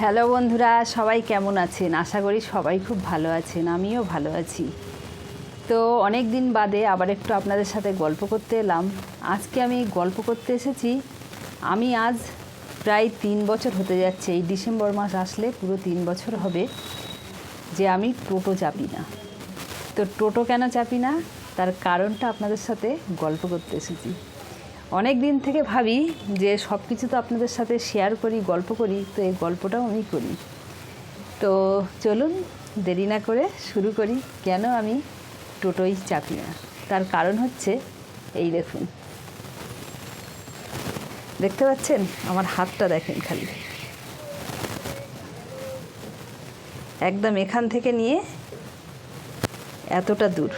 Hello বন্ধুরা, সবাই কেমন আছেন? আশা করি সবাই খুব ভালো আছেন, আমিও ভালো আছি। তো অনেক দিন বাদে আবার একটু আপনাদের সাথে গল্প করতে এলাম। আজকে আমি গল্প করতে এসেছি, আমি আজ প্রায় তিন বছর হতে যাচ্ছে, এই ডিসেম্বর মাস আসলে পুরো তিন বছর হবে যে আমি টোটো চাপি না। তো টোটো কেন চাপি না? তার কারণটা আপনাদের সাথে গল্প করতে এসেছি। অনেক দিন থেকে ভাবি যে সব কিছু তো আপনাদের সাথে শেয়ার করি, গল্প করি, তো এই গল্পটাও আমি করি। তো চলুন দেরি না করে শুরু করি, কেন আমি টোটোই চাপি না? তার কারণ হচ্ছে এই দেখুন। দেখতে পাচ্ছেন? আমার হাতটা দেখেন খালি। একদম এখান থেকে নিয়ে এতটা দূর।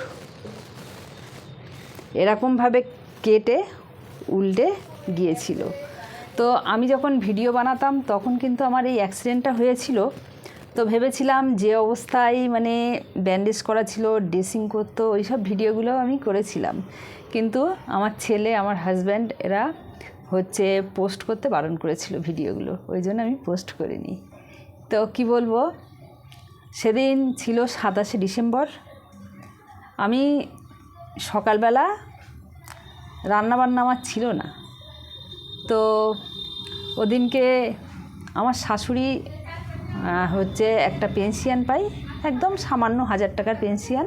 এরকমভাবে কেটে উল্টে গিয়েছিল। তো আমি যখন ভিডিও বানাতাম, তখন কিন্তু আমার এই অ্যাক্সিডেন্টটা হয়েছিল। তো ভেবেছিলাম যে অবস্থায় মানে ব্যান্ডেজ করা ছিল ড্রেসিং করতো ওই সব ভিডিওগুলো আমি করেছিলাম। কিন্তু আমার ছেলে, আমার হাজব্যান্ড এরা হচ্ছে পোস্ট করতে বারণ করেছিল ভিডিওগুলো। ওই জন্য আমি পোস্ট করিনি। তো কি বলব? সেদিন ছিল সাতাশে ডিসেম্বর। আমি সকালবেলা রান্নাবান্না আমার ছিল না। তো ওদিনকে আমার শাশুড়ি হচ্ছে একটা পেনশিয়ান পাই একদম সামান্য হাজার টাকার পেনশিয়ান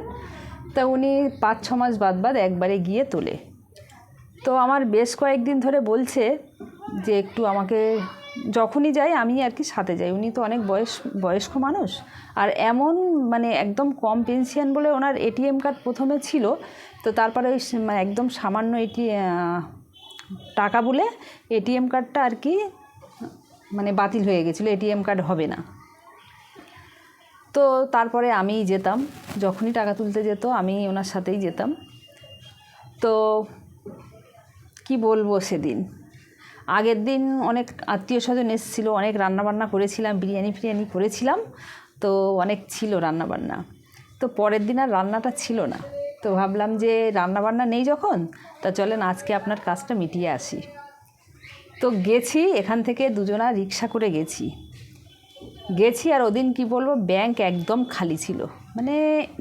তা উনি পাঁচ, ছ মাস বাদ বাদ একবারে গিয়ে তোলে। তো আমার বেশ কয়েকদিন ধরে বলছে যে একটু আমাকে যখনই যাই আমি আর কি সাথে যাই। উনি তো অনেক বয়স, বয়স্ক মানুষ। আর এমন মানে একদম কম পেনশিয়ান বলে ওনার এটিএম কার্ড প্রথমে ছিল। তো তারপরে ওই মানে একদম সামান্য এটি টাকা বলে এটিএম কার্ডটা আর কি মানে বাতিল হয়ে গেছিল এটিএম কার্ড হবে না। তো তারপরে আমিই যেতাম। যখনই টাকা তুলতে যেত, আমি ওনার সাথেই যেতাম। তো কি বলব সেদিন? আগের দিন অনেক আত্মীয় স্বজন এসেছিল, অনেক রান্নাবান্না করেছিলাম, বিরিয়ানি ফিরিয়ানি করেছিলাম, তো অনেক ছিল রান্নাবান্না। তো পরের দিন আর রান্নাটা ছিল না। তো ভাবলাম যে রান্নাবান্না নেই যখন, তা চলেন আজকে আপনার কাজটা মিটিয়ে আসি। তো গেছি, এখান থেকে দুজনা রিক্সা করে গেছি। গেছি আর ওদিন কি বলব, ব্যাংক একদম খালি ছিল। মানে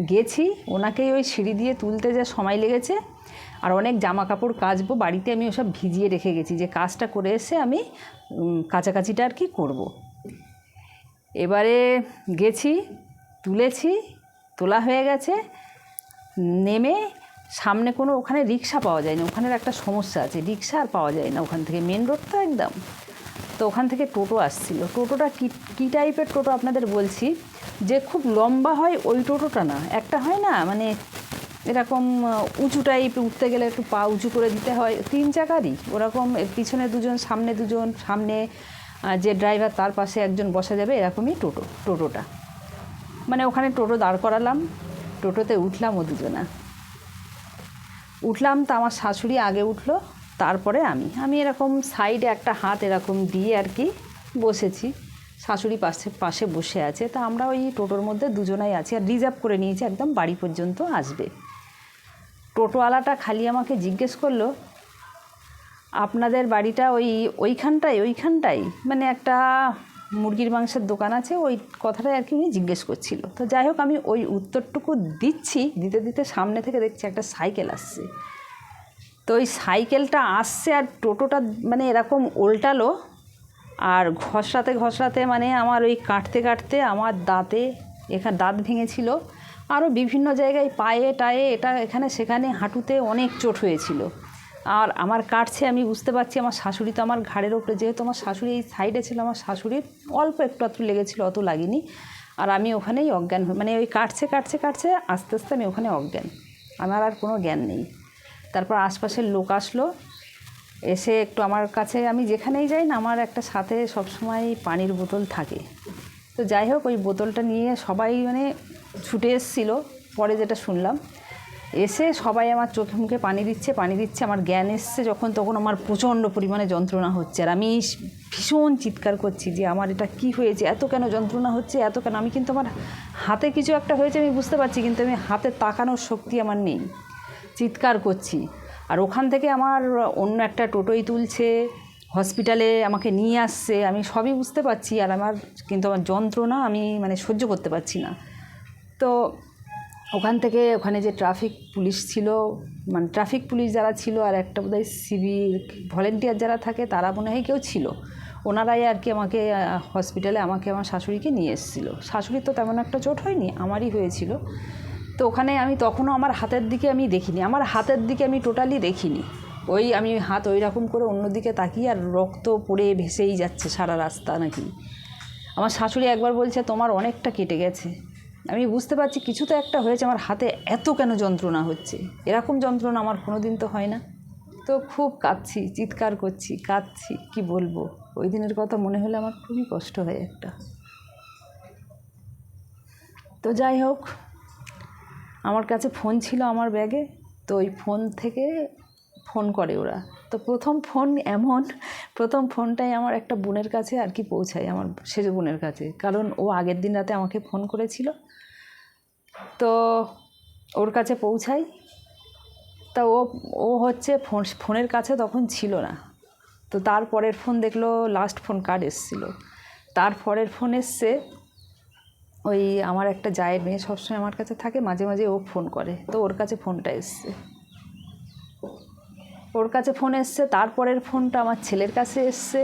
গেছি, ওনাকেই ওই সিঁড়ি দিয়ে তুলতে যে সময় লেগেছে আর অনেক জামা কাপড় কাচবো, বাড়িতে আমি ওসব ভিজিয়ে রেখে গেছি যে কাজটা করে এসে আমি কাচাকাচিটা আর কি করব। এবারে গেছি, তুলেছি, তোলা হয়ে গেছে, নেমে সামনে কোনো ওখানে রিক্সা পাওয়া যায় না ওখানের একটা সমস্যা আছে, রিক্সা আর পাওয়া যায় না ওখান থেকে, মেন রোড তো একদম তো ওখান থেকে টোটো আসছিল, টোটোটা কী কী টাইপের টোটো আপনাদের বলছি যে খুব লম্বা হয় ওই টোটোটা না, একটা হয় না মানে এরকম উঁচু টাইপ উঠতে গেলে একটু পা উঁচু করে দিতে হয়। তিন চাকারই। ওরকম পিছনে দুজন, সামনে দুজন, সামনে যে ড্রাইভার তার পাশে একজন বসা যাবে, এরকমই টোটো, টোটোটা। মানে ওখানে টোটো দাঁড় করালাম, টোটোতে উঠলাম ও দুজনা। উঠলাম তো আমার শাশুড়ি আগে উঠল, তারপরে আমি। আমি এরকম সাইডে একটা হাত এরকম দিয়ে আর কি বসেছি। শাশুড়ি পাশে পাশে বসে আছে। তা আমরা ওই টোটোর মধ্যে দুজনাই আছি আর রিজার্ভ করে নিয়েছি, একদম বাড়ি পর্যন্ত আসবে। টোটোওয়ালাটা খালি আমাকে জিজ্ঞেস করল, আপনাদের বাড়িটা ওই, ওইখানটায় ওইখানটায়? মানে একটা মুরগির মাংসের দোকান আছে, ওই কথাটাই আর কি উনি জিজ্ঞেস করছিল। তো যাই হোক, আমি ওই উত্তরটুকু দিচ্ছি, দিতে দিতে সামনে থেকে দেখছি একটা সাইকেল আসছে। তো ওই সাইকেলটা আসছে আর টোটোটা মানে এরকম উল্টালো আর ঘষড়াতে ঘষড়াতে মানে আমার ওই কাটতে কাটতে আমার দাঁতে, এখানে দাঁত ভেঙেছিল। আরও বিভিন্ন জায়গায় পায়ে টায়ে এটা এখানে সেখানে হাঁটুতে অনেক চোট হয়েছিল। আর আমার কাটছে আমি বুঝতে পারছি, আমার শাশুড়ি তো আমার ঘাড়ের ওপরে, যেহেতু আমার শাশুড়ি এই সাইডে ছিল, আমার শাশুড়ির অল্প একটু একটু লেগেছিলো, অত লাগেনি। আর আমি ওখানেই অজ্ঞান মানে ওই কাটছে কাটছে কাটছে, আস্তে আস্তে আমি ওখানে অজ্ঞান। আমার আর কোনো জ্ঞান নেই। তারপর আশপাশের লোক আসলো, এসে একটু আমার কাছে, আমি যেখানেই যাই না, আমার একটা সাথে সবসময় পানির বোতল থাকে। তো যাই হোক ওই বোতলটা নিয়ে সবাই মানে ছুটে এসেছিল। পরে যেটা শুনলাম, এসে সবাই আমার চোখে মুখে পানি দিচ্ছে পানি দিচ্ছে, আমার জ্ঞান এসছে যখন তখন আমার প্রচণ্ড পরিমাণে যন্ত্রণা হচ্ছে। আর আমি ভীষণ চিৎকার করছি যে আমার এটা কি হয়েছে, এত কেন যন্ত্রণা হচ্ছে, এত কেন? আমি কিন্তু আমার হাতে কিছু একটা হয়েছে, আমি বুঝতে পারছি, কিন্তু আমি হাতে তাকানোর শক্তি আমার নেই। চিৎকার করছি। আর ওখান থেকে আমার অন্য একটা টোটোই তুলছে হসপিটালে আমাকে নিয়ে আসছে, আমি সবই বুঝতে পারছি আর আমার কিন্তু আমার যন্ত্রণা আমি মানে সহ্য করতে পারছি না। তো ওখান থেকে ওখানে যে ট্রাফিক পুলিশ ছিল মানে ট্রাফিক পুলিশ যারা ছিল আর একটা বোধহয় সিভিল ভলেন্টিয়ার যারা থাকে তারা মনে হয় কেউ ছিল। ওনারাই আর কি আমাকে, হসপিটালে আমাকে আমার শাশুড়িকে নিয়ে এসেছিল। শাশুড়ির তো তেমন একটা চোট হয়নি, আমারই হয়েছিল। তো ওখানে আমি তখনও আমার হাতের দিকে আমি দেখিনি, আমার হাতের দিকে আমি টোটালি দেখিনি। ওই আমি হাত ওই রকম করে অন্যদিকে তাকিয়ে আর রক্ত পড়ে ভেসেই যাচ্ছে সারা রাস্তা নাকি। আমার শাশুড়ি একবার বলছে, তোমার অনেকটা কেটে গেছে। আমি বুঝতে পারছি কিছু তো একটা হয়েছে, আমার হাতে এত কেন যন্ত্রণা হচ্ছে? এরকম যন্ত্রণা আমার কোনো দিন তো হয় না। তো খুব কাঁদছি, চিৎকার করছি, কাঁদছি, কি বলব? ওই দিনের কথা মনে হলে আমার খুবই কষ্ট হয় একটা। তো যাই হোক, আমার কাছে ফোন ছিল আমার ব্যাগে, তো ওই ফোন থেকে ফোন করে ওরা। তো প্রথম ফোন এমন, প্রথম ফোনটাই আমার একটা বোনের কাছে আর কি পৌঁছায় আমার সেজ বোনের কাছে। কারণ ও আগের দিন রাতে আমাকে ফোন করেছিল। তো ওর কাছে পৌঁছাই। তা ও ও হচ্ছে ফোন, ফোনের কাছে তখন ছিল না। তো তারপরের ফোন দেখল লাস্ট ফোন কার্ড এসেছিল। তারপরের ফোন এসছে, ওই আমার একটা জায়ের মেয়ে সবসময় আমার কাছে থাকে, মাঝে মাঝে ও ফোন করে। তো ওর কাছে ফোনটা এসছে। ওর কাছে ফোন এসছে, তারপরের ফোনটা আমার ছেলের কাছে এসছে।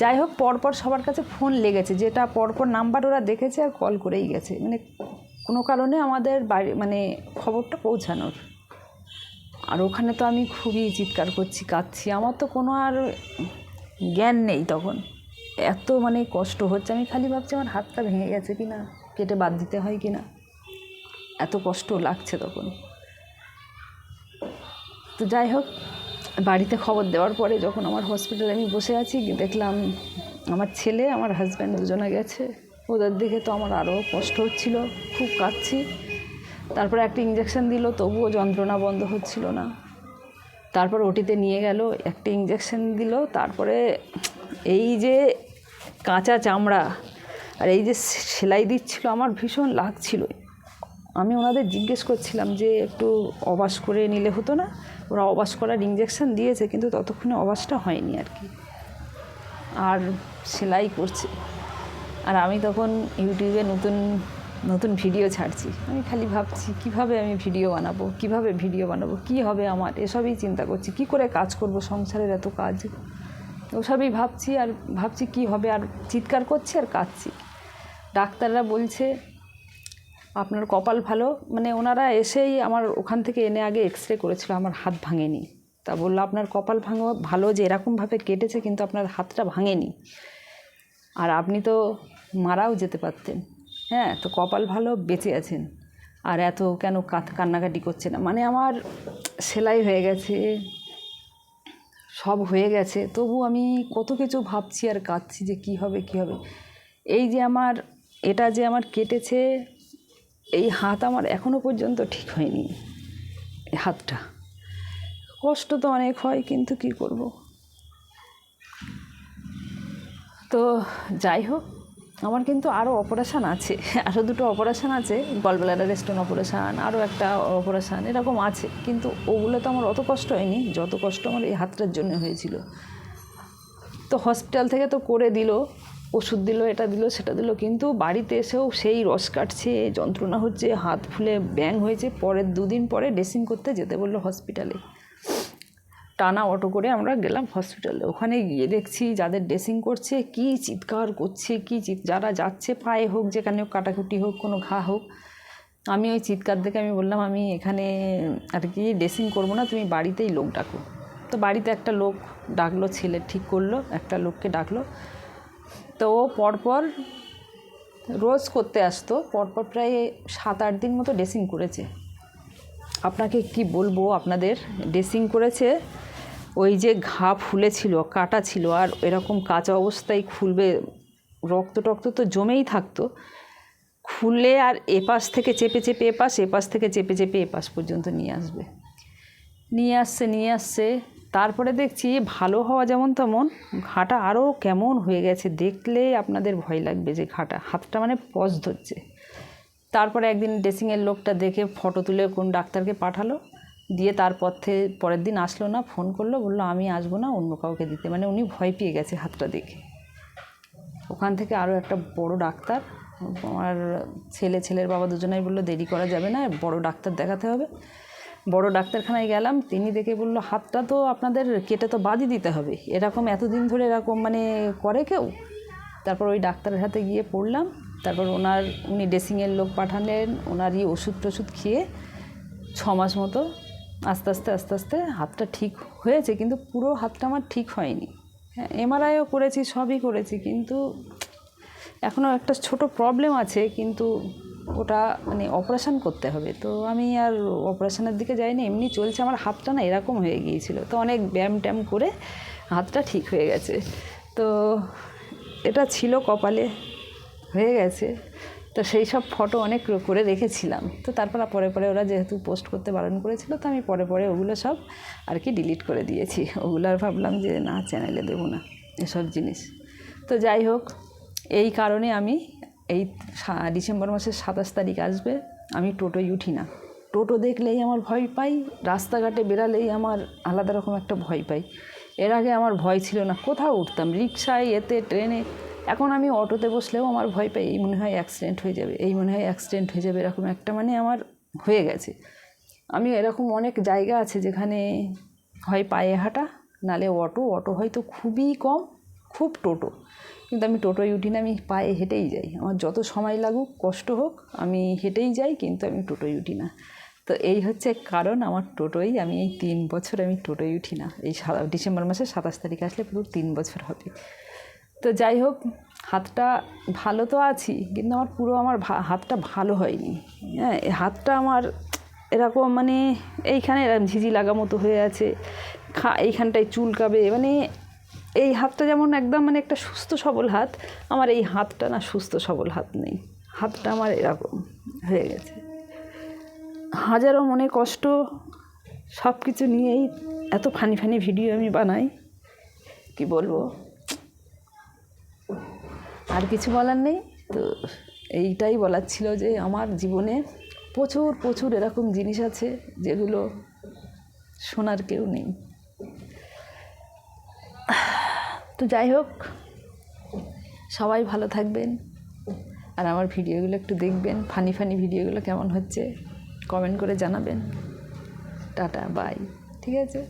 যাই হোক, পরপর সবার কাছে ফোন লেগেছে, যেটা পরপর নাম্বার ওরা দেখেছে আর কল করেই গেছে। মানে কোনো কারণে আমাদের বাড়ি মানে খবরটা পৌঁছানোর। আর ওখানে তো আমি খুবই চিৎকার করছি, কাঁদছি। আমার তো কোনো আর জ্ঞান নেই তখন। এত মানে কষ্ট হচ্ছে, আমি খালি ভাবছি আমার হাতটা ভেঙে গেছে কি না কেটে বাদ দিতে হয় কি না এত কষ্ট লাগছে তখন। তো যাই হোক, বাড়িতে খবর দেওয়ার পরে যখন আমার হসপিটালে আমি বসে আছি, দেখলাম আমার ছেলে, আমার হাজব্যান্ড দুজনে গেছে। ওদের দেখে তো আমার আরও কষ্ট হচ্ছিল, খুব কাঁদছি। তারপরে একটা ইঞ্জেকশন দিল, তবুও যন্ত্রণা বন্ধ হচ্ছিল না। তারপর ওটিতে নিয়ে গেল, একটা ইঞ্জেকশন দিল, তারপরে এই যে কাঁচা চামড়া আর এই যে সেলাই দিচ্ছিল আমার ভীষণ লাগছিল আমি ওনাদের জিজ্ঞেস করছিলাম যে একটু অবাস করে নিলে হতো না? ওরা অবাস করার ইঞ্জেকশন দিয়েছে, কিন্তু ততক্ষণে অবাসটা হয়নি আর কি। আর সেলাই করছে। আর আমি তখন ইউটিউবে নতুন নতুন ভিডিও ছাড়ছি। আমি খালি ভাবছি, কীভাবে আমি ভিডিও বানাবো? কীভাবে ভিডিও বানাবো? কি হবে আমার? এসবই চিন্তা করছি। কি করে কাজ করব? সংসারের এত কাজ। ওসবই ভাবছি আর ভাবছি কি হবে। আর চিৎকার করছি আর কাঁদছি। ডাক্তাররা বলছে আপনার কপাল ভালো? মানে ওনারা এসেই আমার ওখান থেকে এনে আগে এক্স রে করেছিল, আমার হাত ভাঙেনি। তা বলল, আপনার কপাল ভাঙো, ভালো যে এরকমভাবে কেটেছে, কিন্তু আপনার হাতটা ভাঙেনি। আর আপনি তো মারাও যেতে পারতেন। হ্যাঁ তো কপাল ভালো, বেঁচে আছেন। আর এত কেন কান্নাকাটি করছে না মানে আমার সেলাই হয়ে গেছে, সব হয়ে গেছে। তবু আমি কত কিছু ভাবছি আর কাঁদছি যে কী হবে কী হবে। এই যে আমার, এটা যে আমার কেটেছে এই হাত আমার এখনও পর্যন্ত ঠিক হয়নি, এই হাতটা। কষ্ট তো অনেক হয়, কিন্তু কি করব? তো যাই হোক, আমার কিন্তু আরও অপারেশান আছে আরও দুটো অপারেশান আছে, গলব্লাডার স্টোন অপারেশান আরও একটা অপারেশান, এরকম আছে, কিন্তু ওগুলো তো আমার অত কষ্ট হয়নি, যত কষ্ট আমার এই হাতটার জন্য হয়েছিল। তো হসপিটাল থেকে তো করে দিল ওষুধ দিল, এটা দিল, সেটা দিল। কিন্তু বাড়িতে এসেও সেই রস কাটছে, যন্ত্রণা হচ্ছে, হাত ফুলে ব্যাং হয়েছে। পরের দুদিন পরে ড্রেসিং করতে যেতে বলল হসপিটালে। টানা অটো করে আমরা গেলাম হসপিটালে। ওখানে গিয়ে দেখছি যাদের ড্রেসিং করছে, কি চিৎকার করছে, কি যারা যাচ্ছে পায়ে হোক, যেখানে হোক, কাটাকুটি হোক, কোনো ঘা হোক। আমি ওই চিৎকার দেখে আমি বললাম, আমি এখানে আর কি ড্রেসিং করব না, তুমি বাড়িতেই লোক ডাকো। তো বাড়িতে একটা লোক ডাকলো, ছেলে ঠিক করল, একটা লোককে ডাকলো। তো ও পরপর রোজ করতে আসতো, পরপর প্রায় সাত আট দিন মতো ড্রেসিং করেছে। আপনাকে কি বলব? আপনাদের ড্রেসিং করেছে, ওই যে ঘা ফুলেছিল, কাটা ছিল, আর এরকম কাঁচা অবস্থায় খুলবে, রক্ত টক্ত তো জমেই থাকতো। খুলে আর এপাশ থেকে চেপে চেপে এপাশ এপাশ থেকে চেপে চেপে এপাশ পর্যন্ত নিয়ে আসবে। নিয়ে আসছে নিয়ে আসছে তারপরে দেখছি ভালো হওয়া যেমন তেমন ঘাটা আরও কেমন হয়ে গেছে দেখলে আপনাদের ভয় লাগবে যে ঘাটা, হাতটা মানে পজ ধরছে। তারপরে একদিন ড্রেসিংয়ের লোকটা দেখে ফটো তুলে কোন ডাক্তারকে পাঠালো, দিয়ে তারপর থেকে পরের দিন আসলো না ফোন করল, বলল আমি আসব না, অন্য কাউকে দিতে। মানে উনি ভয় পেয়ে গেছে হাতটা দেখে। ওখান থেকে আরও একটা বড় ডাক্তার, আমার ছেলে, ছেলের বাবা দুজনাই বলল দেরি করা যাবে না, বড় ডাক্তার দেখাতে হবে। বড় ডাক্তারখানায় গেলাম, তিনি দেখে বলল, হাতটা তো আপনাদের কেটে তো বাদই দিতে হবে। এরকম এতদিন ধরে এরকম মানে করে কেউ? তারপর ওই ডাক্তারের হাতে গিয়ে পড়লাম। তারপর ওনার, উনি ড্রেসিংয়ের লোক পাঠালেন, ওনারই ওষুধ টষুধ খেয়ে ছ মাস মতো আস্তে আস্তে আস্তে আস্তে হাতটা ঠিক হয়েছে, কিন্তু পুরো হাতটা আমার ঠিক হয়নি। হ্যাঁ এমআরআইও করেছি, সবই করেছি, কিন্তু এখনও একটা ছোট প্রবলেম আছে, কিন্তু ওটা মানে অপারেশান করতে হবে। তো আমি আর অপারেশনের দিকে যাইনি, এমনি চলছে, আমার হাতটা না এরকম হয়ে গিয়েছিল। তো অনেক ব্যায়াম ট্যাম করে হাতটা ঠিক হয়ে গেছে। তো এটা ছিল কপালে, হয়ে গেছে। তো সেই সব ফটো অনেক করে রেখেছিলাম। তো তারপর পরে পরে ওরা যেহেতু পোস্ট করতে বারণ করেছিল, তো আমি পরে পরে ওগুলো সব আর কি ডিলিট করে দিয়েছি। ওগুলো আর ভাবলাম যে না চ্যানেলে দেবো না, এসব জিনিস। তো যাই হোক, এই কারণে আমি এই ডিসেম্বর মাসের সাতাশ তারিখ আসবে, আমি টোটোয় উঠি না। টোটো দেখলেই আমার ভয় পাই, রাস্তাঘাটে বেরালেই আমার আলাদা রকম একটা ভয় পাই। এর আগে আমার ভয় ছিল না, কোথাও উঠতাম, রিক্সায়, এতে, ট্রেনে। এখন আমি অটোতে বসলেও আমার ভয় পাই, এই মনে হয় অ্যাক্সিডেন্ট হয়ে যাবে, এই মনে হয় অ্যাক্সিডেন্ট হয়ে যাবে, এরকম একটা মানে আমার হয়ে গেছে। আমি এরকম অনেক জায়গা আছে যেখানে হয় পায়ে হাঁটা, নালে অটো অটো হয়তো খুবই কম, খুব টোটো। কিন্তু আমি টোটোয় উঠি না, আমি পায়ে হেঁটেই যাই। আমার যত সময় লাগুক, কষ্ট হোক, আমি হেঁটেই যাই, কিন্তু আমি টোটোয় উঠি না। তো এই হচ্ছে কারণ, আমার টোটোই আমি এই তিন বছর আমি টোটোয় উঠি না। এই ডিসেম্বর মাসের সাতাশ তারিখ আসলে পুরো তিন বছর হবে। তো যাই হোক, হাতটা ভালো তো আছি, কিন্তু আমার পুরো আমার হাতটা ভালো হয়নি। হ্যাঁ হাতটা আমার এরকম মানে এইখানে ঝিঝি লাগা মতো হয়ে আছে, খা, এইখানটায় চুলকাবে মানে এই হাতটা যেমন একদম মানে একটা সুস্থ সবল হাত, আমার এই হাতটা না সুস্থ সবল হাত নেই। হাতটা আমার এরকম হয়ে গেছে। হাজারো মনে কষ্ট সব কিছু নিয়েই এত ফানি ফানি ভিডিও আমি বানাই। কি বলব? আর কিছু বলার নেই? তো এইটাই বলার ছিল যে আমার জীবনে প্রচুর প্রচুর এরকম জিনিস আছে যেগুলো শোনার কেউ নেই। তো যাই হোক, সবাই ভালো থাকবেন। আর আমার ভিডিওগুলো একটু দেখবেন, ফানি ফানি ভিডিওগুলো কেমন হচ্ছে কমেন্ট করে জানাবেন। টাটা বাই ঠিক আছে?